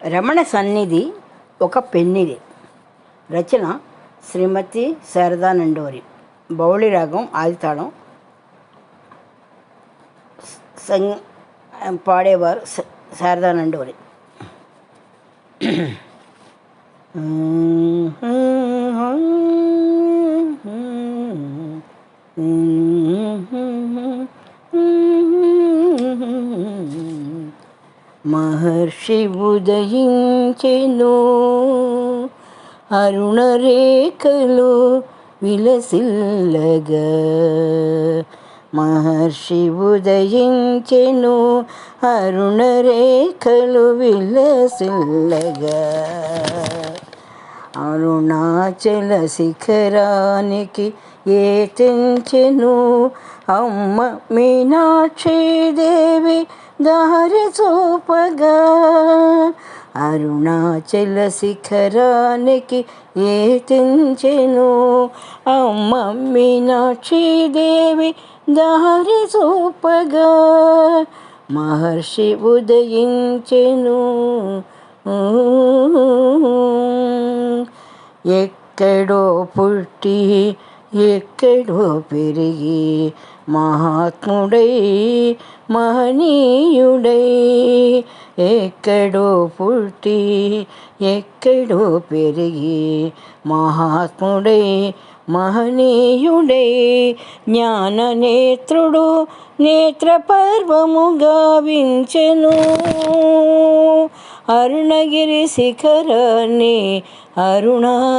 రమణ సన్నిధి ఒక పెన్నిది రచన శ్రీమతి శారదా నండోరి బౌళి రాగం ఆదితాళం సంగ్ పాడేవారు శ- శారదా నండోరి మహర్షి ఉదయించెను అరుణరేఖలు విలసిల్లగా. మహర్షి ఉదయించెను అరుణరేఖలు విలసిల్లగా. అరుణాచల శిఖరానికి ఏ తెంచెను అమ్మ మీనాక్షి దేవి దారి చూపగా అరుణాచల శిఖరానికి ఏ తెంచెను అమ్మ దేవి దారి చూపగా మహర్షి ఉదయించెను. ఎక్కడో పుట్టి ఎక్కడో పెరిగి మహాత్ముడై మహనీయుడై. ఎక్కడో పుట్టి ఎక్కడో పెరిగి మహాత్ముడై మహనీయుడై జ్ఞాననేత్రుడు నేత్రపర్వము గావించెను అరుణగిరి శిఖరాన్ని అరుణాశ్రమాన్ని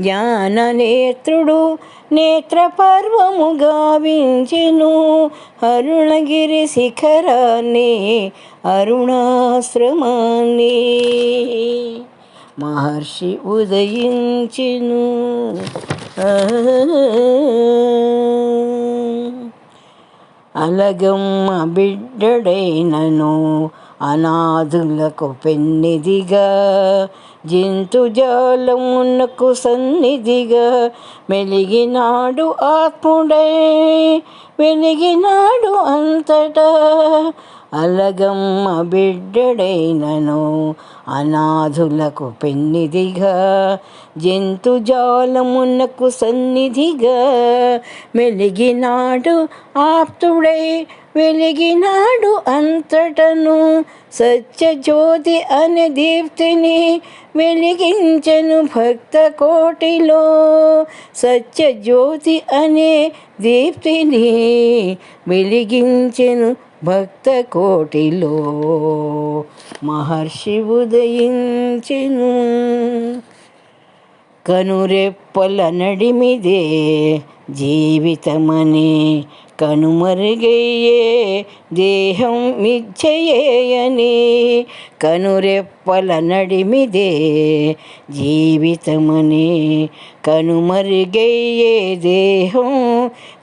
జ్ఞాననేత్రుడు నేత్రపర్వము గావించెను అరుణగిరి శిఖరాన్ని అరుణాశ్రమాన్ని. మహర్షి ఉదయించెను. అలగమ్మ బిడ్డడైనను అనాథులకు పెన్నిదిగా. జంతుజాలమునకు సన్నిధిగా. మెలిగినాడు ఆత్ముడై వెలిగినాడు అంతటా. అలగమ్మ బిడ్డడైనను అనాథులకు పెన్నిదిగా జంతుజాలమునకు సన్నిధిగా మెలిగినాడు ఆప్తుడై వెలిగినాడు అంతటను సత్యజ్యోతి అనే దీప్తిని వెలిగించెను భక్త కోటిలో సత్యజ్యోతి అనే దీప్తిని వెలిగించెను భక్త కోటిలో మహర్షి ఉదయించెను. కనురెప్పల నడిమిదే జీవితమని కనుమరుగయ్యే దేహం మిచ్చయేయని కనురెప్పల నడిమిదే జీవితమని కనుమరుగయ్యే దేహం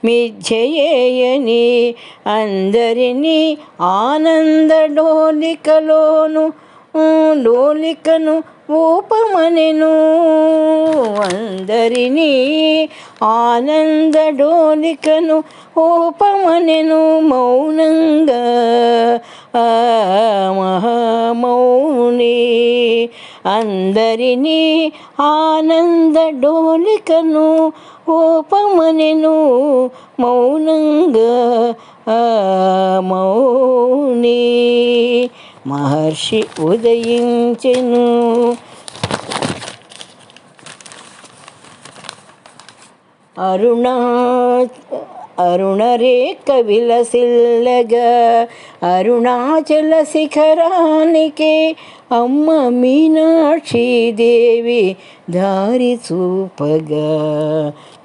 మిచ్చయేయని అందరినీ ఆనంద డోలికలోను డోలికను ఊపమనెను. అందరినీ ఆనంద డోలికను ఊపమనెను మౌనంగా. ఆ మహామౌని అందరినీ ఆనంద డోలికను ఊపమనెను మౌనంగా. ఆ మౌని మహర్షి ఉదయించెను. అరుణా అరుణరేఖ విలసిల్లగా అరుణాచల శిఖరానికే అమ్మ మీనాక్షీదేవి దారి చూపగా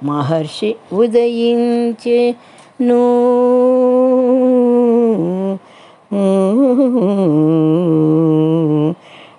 మహర్షి ఉదయించెను ఆ